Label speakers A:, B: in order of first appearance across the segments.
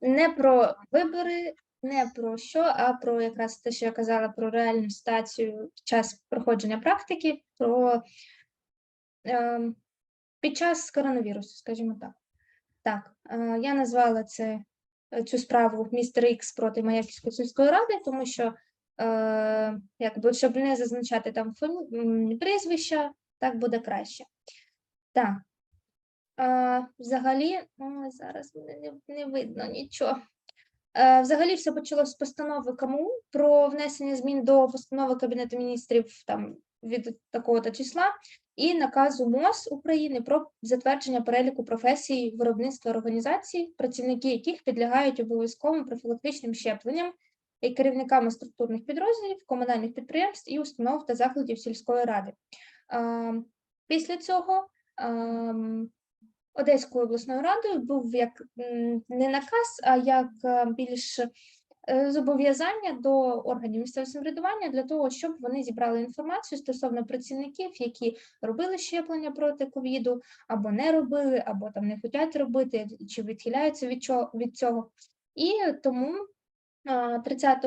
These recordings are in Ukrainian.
A: Не про вибори, не про що, а про якраз те, що я казала, про реальну ситуацію час проходження практики, про ем, під час коронавірусу, скажімо так. Так, е, я назвала це е, цю справу містер Ікс проти Маяківської сільської ради, тому що е, якби щоб не зазначати там прізвища, так буде краще. Так. Взагалі, зараз не, не видно нічого. Взагалі все почалося з постанови КМУ про внесення змін до постанови Кабінету міністрів там від такого-то числа і наказу МОЗ України про затвердження переліку професій виробництва організацій, працівники яких підлягають обов'язковим профілактичним щепленням і керівниками структурних підрозділів, комунальних підприємств і установ та закладів сільської ради. Після цього Одеською обласною радою був як не наказ, а як е, більш е, зобов'язання до органів місцевого самоврядування для того, щоб вони зібрали інформацію стосовно працівників, які робили щеплення проти ковіду, або не робили, або там не хочуть робити, чи відхиляються від чого- від цього. І тому а, 30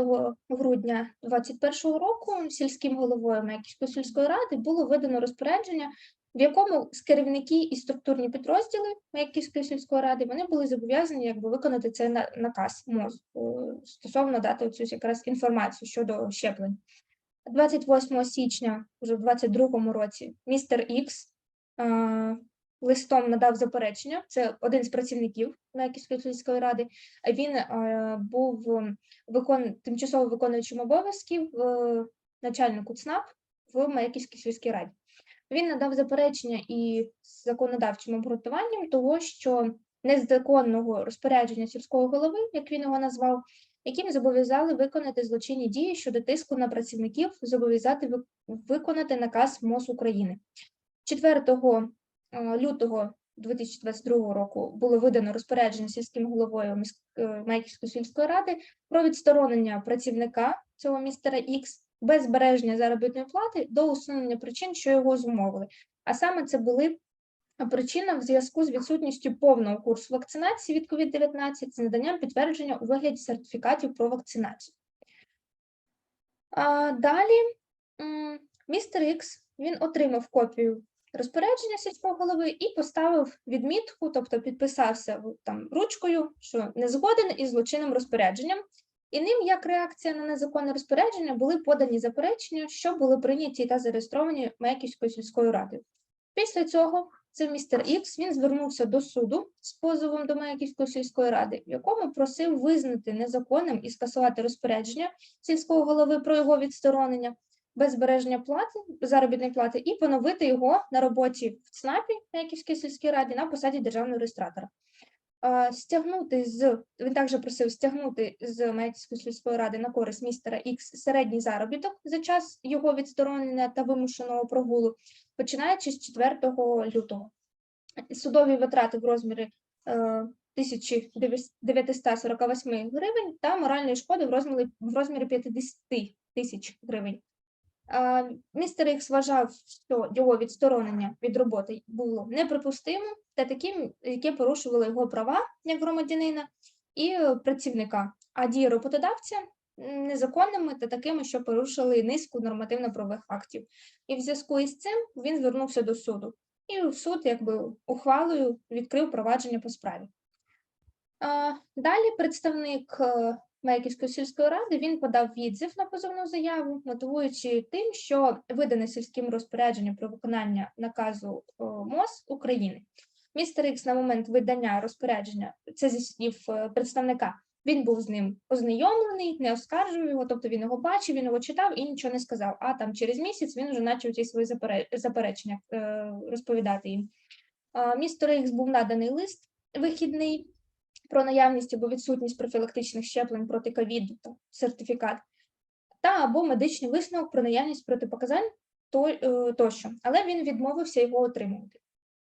A: грудня 2021 року сільським головою Меківської сільської ради було видано розпорядження, в якому керівники і структурні підрозділи Меківської сільської ради вони були зобов'язані якби виконати цей на- наказ МОЗ е, стосовно дати цю якраз інформацію щодо щеплень. 28 січня, вже в 2022 році, містер Ікс е, листом надав заперечення. Це один з працівників Меківської сільської ради. Він е, був викон... тимчасово виконуючим обов'язків е, начальнику ЦНАП в Маяківській сільській раді. Він надав заперечення і законодавчим обґрунтуванням того, що незаконного розпорядження сільського голови, як він його назвав, яким зобов'язали виконати злочинні дії щодо тиску на працівників, зобов'язати виконати наказ МОЗ України. 4 е, лютого 2022 року було видано розпорядження сільським головою міськ- е, Майківської сільської ради про відсторонення працівника цього містера Ікс без збереження заробітної плати до усунення причин, що його зумовили. А саме це були причина в зв'язку з відсутністю повного курсу вакцинації від COVID-19 з наданням підтвердження у вигляді сертифікатів про вакцинацію. Далі містер Ікс він отримав копію розпорядження сільського голови і поставив відмітку, тобто підписався там ручкою, що не згоден із злочинним розпорядженням. І ним, як реакція на незаконне розпорядження, були подані заперечення, що були прийняті та зареєстровані Меківською сільською радою. Після цього це містер Ікс він звернувся до суду з позовом до Маяківської сільської ради, в якому просив визнати незаконним і скасувати розпорядження сільського голови про його відсторонення без збереження плати, заробітної плати, і поновити його на роботі в ЦНАПі Маяківській сільській раді на посаді державного реєстратора. Е, Стягнути з він також просив стягнути з Маяківської сільської ради на користь містера Ікс середній заробіток за час його відсторонення та вимушеного прогулу, починаючи з 4 лютого. Судові витрати в розмірі е, 1948 гривень та моральної шкоди в розмірі, в розмірі 50 тисяч гривень. Е, Містер Ікс вважав, що його відсторонення від роботи було неприпустимим та таким, яке порушувало його права як громадянина і е, працівника, а дії роботодавця незаконними та такими, що порушили низку нормативно-правових актів. І в зв'язку із цим він звернувся до суду. І суд, якби ухвалою, відкрив провадження по справі. Далі представник е, Меківської сільської ради він подав відзив на позовну заяву, мотивуючи тим, що видане сільським розпорядженням про виконання наказу е, МОЗ України. Містер Ікс на момент видання розпорядження, це зі слів е, представника, він був з ним ознайомлений, не оскаржував його, тобто він його бачив, він його читав і нічого не сказав. А там через місяць він вже почав ті свої заперечення е, розповідати їм. А, Містеру Ікс був наданий лист вихідний про наявність або відсутність профілактичних щеплень проти ковіду сертифікат, та або медичний висновок про наявність протипоказань е, тощо, але він відмовився його отримувати.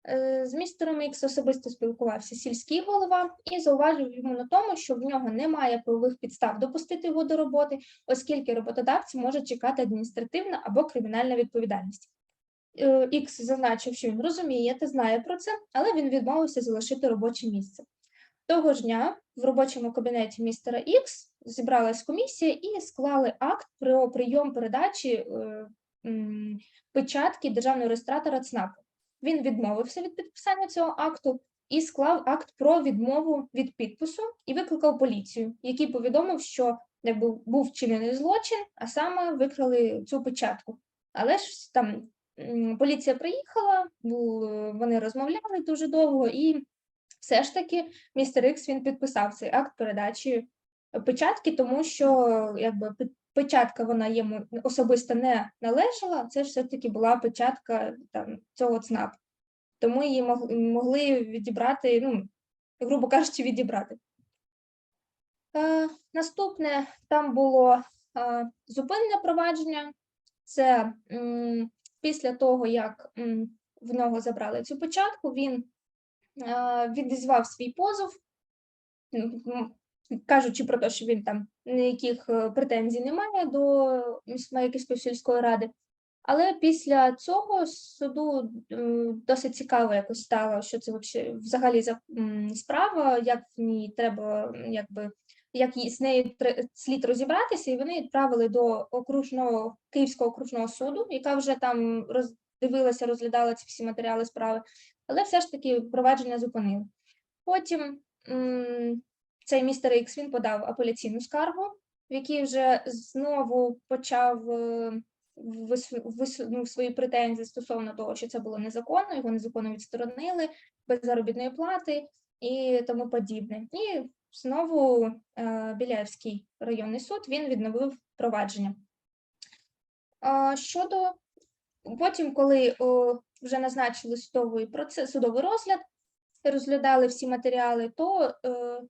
A: Е, З містером Ікс особисто спілкувався сільський голова і зауважив йому на тому, що в нього немає правових підстав допустити його до роботи, оскільки роботодавці можуть чекати адміністративна або кримінальна відповідальність. Е, Ікс зазначив, що він розуміє та знає про це, але він відмовився залишити робоче місце. Того ж дня в робочому кабінеті містера Ікс зібралась комісія і склали акт про прийом передачі е, печатки державного реєстратора ЦНАПу. Він відмовився від підписання цього акту і склав акт про відмову від підпису і викликав поліцію, який повідомив, що якби був вчинений злочин, а саме викрали цю печатку. Але ж там поліція приїхала, вони розмовляли дуже довго, і все ж таки містер Ікс він підписав цей акт передачі печатки, тому що якби печатка вона йому особисто не належала. Це ж все-таки була печатка там цього ЦНАП. Тому її могли відібрати, ну, грубо кажучи, відібрати. Е, наступне там було е, зупинне провадження. Це м, після того, як м, в нього забрали цю печатку, він е, відізвав свій позов, м, кажучи про те, що він там ніяких е, претензій не має до Маяківської сільської ради. Але після цього суду досить цікаво якось стало, що це взагалі за справа, як в ній треба, якби як з нею слід розібратися, і вони відправили до окружного Київського окружного суду, яка вже там роздивилася, розглядала ці всі матеріали справи, але все ж таки провадження зупинили. Потім цей містер Ікс він подав апеляційну скаргу, в якій вже знову почав е, висунув свої претензії стосовно того, що це було незаконно, його незаконно відсторонили, без заробітної плати і тому подібне. І знову е, Біляївський районний суд він відновив провадження. Щодо потім, коли вже назначили судовий процес, судовий розгляд, розглядали всі матеріали, то е,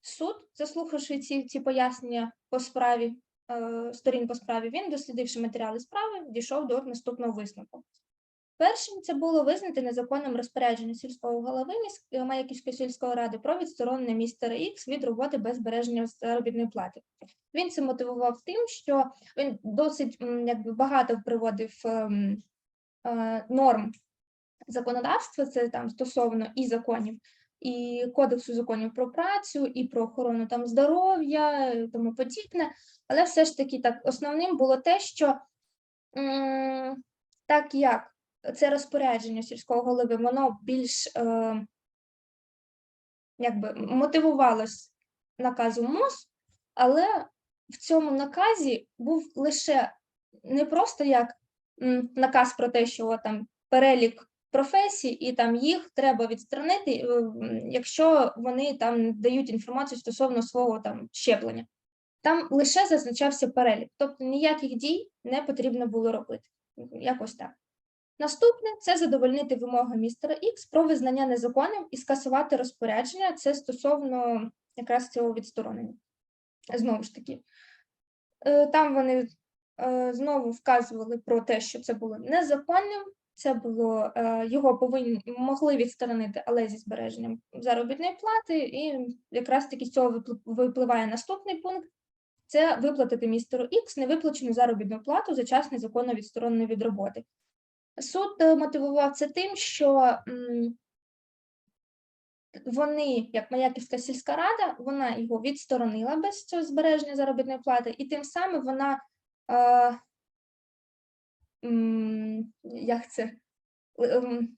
A: суд, заслухавши ці, ці пояснення по справі, е, сторін по справі, він, дослідивши матеріали справи, дійшов до наступного висновку. Першим це було визнати незаконним розпорядження сільського голови міс- Маяківської сільської ради про відсторонення містера Ікс від роботи без збереження заробітної плати. Він це мотивував тим, що він досить якби багато приводив ем, е, норм законодавства, це там стосовно і законів, і кодексу законів про працю, і про охорону там здоров'я, тому подібне. Але все ж таки так основним було те, що так як це розпорядження сільського голови, воно більш е, якби мотивувалось наказом МОЗ, але в цьому наказі був лише не просто як наказ про те, що там перелік професій, і там їх треба відсторонити, е, якщо вони там дають інформацію стосовно свого там щеплення. Там лише зазначався перелік, тобто ніяких дій не потрібно було робити. Якось так. Наступне це задовольнити вимоги містера Ікс про визнання незаконним і скасувати розпорядження. Це стосовно якраз цього відсторонення. Знову ж таки, е, там вони е, знову вказували про те, що це було незаконним. Це було е, його повинні могли відсторонити, але зі збереженням заробітної плати. І якраз таки з цього випливає наступний пункт: це виплатити містеру Ікс невиплачену заробітну плату за час незаконно відсторонений від роботи. Суд е, мотивував це тим, що вони, як Маяківська сільська рада, вона його відсторонила без цього збереження заробітної плати, і тим самим вона е, як це, ем,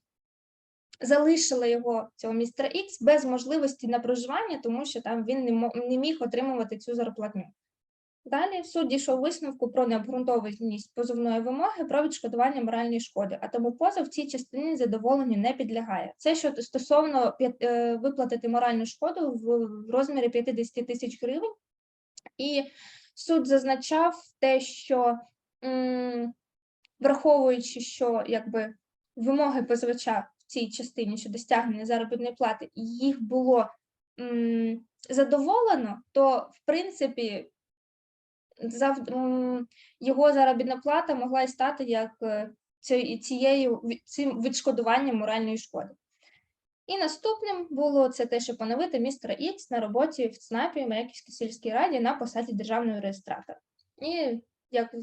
A: залишила його цього містера Ікс без можливості на проживання, тому що там він не, міг отримувати цю зарплатню. Далі суд дійшов висновку про необґрунтованість позовної вимоги про відшкодування моральної шкоди, а тому позов в цій частині задоволенню не підлягає. Це що стосовно е, виплатити моральну шкоду в розмірі 50 тисяч гривень. І суд зазначав те, що враховуючи, що якби вимоги позивача в цій частині щодо стягнення заробітної плати, їх було задоволено, то в принципі зав... його заробітна плата могла і стати як е, цією цим відшкодуванням моральної шкоди. І наступним було це те, що поновити містера Ікс на роботі в ЦНАПі Маяківській сільській раді на посаді державного реєстратора. І як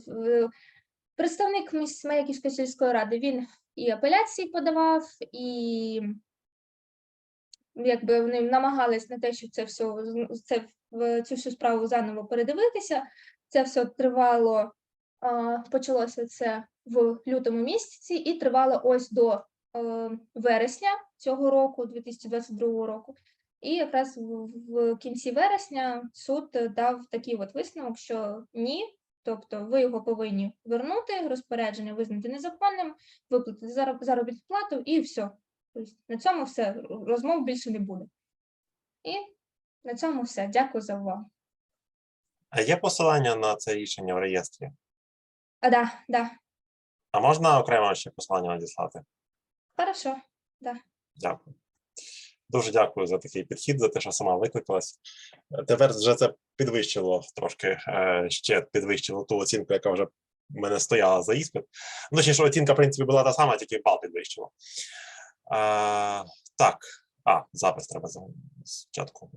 A: представник Маяківської сільської ради він і апеляції подавав, і якби вони намагались на те, щоб це все це цю всю справу заново передивитися. Це все тривало, почалося це в лютому місяці і тривало ось до е, вересня цього року, 2022 року. І якраз в, кінці вересня суд дав такий от висновок, що ні, тобто ви його повинні вернути, розпорядження визнати незаконним, виплатити зароб- заробітну плату і все. Тобто на цьому все, розмов більше не буде. І на цьому все. Дякую за увагу.
B: А є посилання на це рішення в реєстрі?
A: А, да, да.
B: А можна окремо ще посилання надіслати?
A: Хорошо.
B: Дякую. Дуже дякую за такий підхід, за те, що сама викликалась. Е, Тепер вже це підвищило трошки е, ще підвищило ту оцінку, яка вже в мене стояла за іспит. Ну, точніше, оцінка, в принципі, була та сама, тільки бал підвищило. А, так, а, запис треба спочатку.